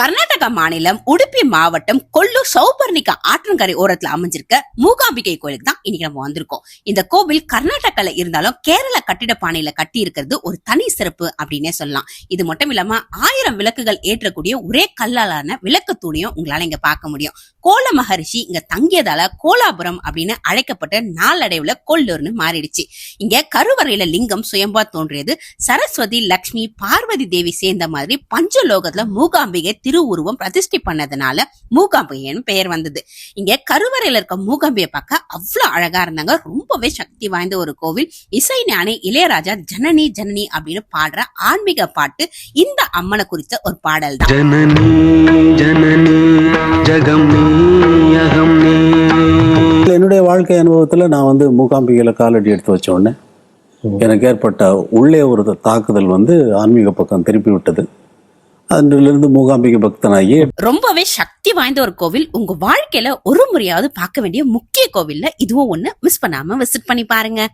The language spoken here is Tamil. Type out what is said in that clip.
கர்நாடகா மாநிலம் உடுப்பி மாவட்டம் கொல்லூர் சௌபர்ணிகா ஆற்றங்கரை ஓரத்துல அமைஞ்சிருக்க மூகாம்பிகை கோயிலுக்கு தான் இன்னைக்கு நம்ம வந்திருக்கோம். இந்த கோவில் கர்நாடகால இருந்தாலும் கேரள கட்டிட பாணையில கட்டி இருக்கிறது ஒரு தனி சிறப்பு அப்படின்னே சொல்லலாம். இது மட்டும் இல்லாம ஆயிரம் விளக்குகள் ஏற்றக்கூடிய ஒரே கல்லாலான விளக்கு தூணியும் உங்களால இங்க பார்க்க முடியும். கோல மகரிஷி இங்க தங்கியதால கோலாபுரம் அப்படின்னு அழைக்கப்பட்ட நாளடைவுல கொல்லூர்னு மாறிடுச்சு. இங்க கருவறையில லிங்கம் சுயம்பா தோன்றியது. சரஸ்வதி லக்ஷ்மி பார்வதி தேவி சேர்ந்த மாதிரி பஞ்சலோகத்துல மூகாம்பிகை திரு உருவம் பிரதிஷ்டை பண்ணதுனால மூகாம்பிகைன்னு பெயர் வந்தது. இங்க கருவறையில இருக்க மூகாம்பியை பார்க்க அவ்வளவு அழகா இருந்தாங்க. ரொம்பவே சக்தி வாய்ந்த ஒரு கோவில். இசை ஞானி இளையராஜா ஜனனி ஜனனி அப்படின்னு பாடுற ஆன்மீக பாட்டு இந்த அம்மனை குறித்த ஒரு பாடல் தான். ஜனனி ஜனனி ஜகம் என்னுடைய வாழ்க்கை அனுபவத்தில் நான் வந்து மூகாம்பிகையில் காலடி எடுத்து வச்ச உடனே எனக்கு ஏற்பட்ட உள்ளே ஒரு தாக்குதல் வந்து ஆன்மீக பக்கம் திருப்பி விட்டது. அன்றிலிருந்து மூகாம்பிகை பக்தனாகி ரொம்பவே சக்தி வாய்ந்த ஒரு கோவில். உங்க வாழ்க்கையில ஒரு முறையாவது பார்க்க வேண்டிய முக்கிய கோவில்ல இதுவும் ஒண்ணு. மிஸ் பண்ணாம விசிட் பண்ணி பாருங்க.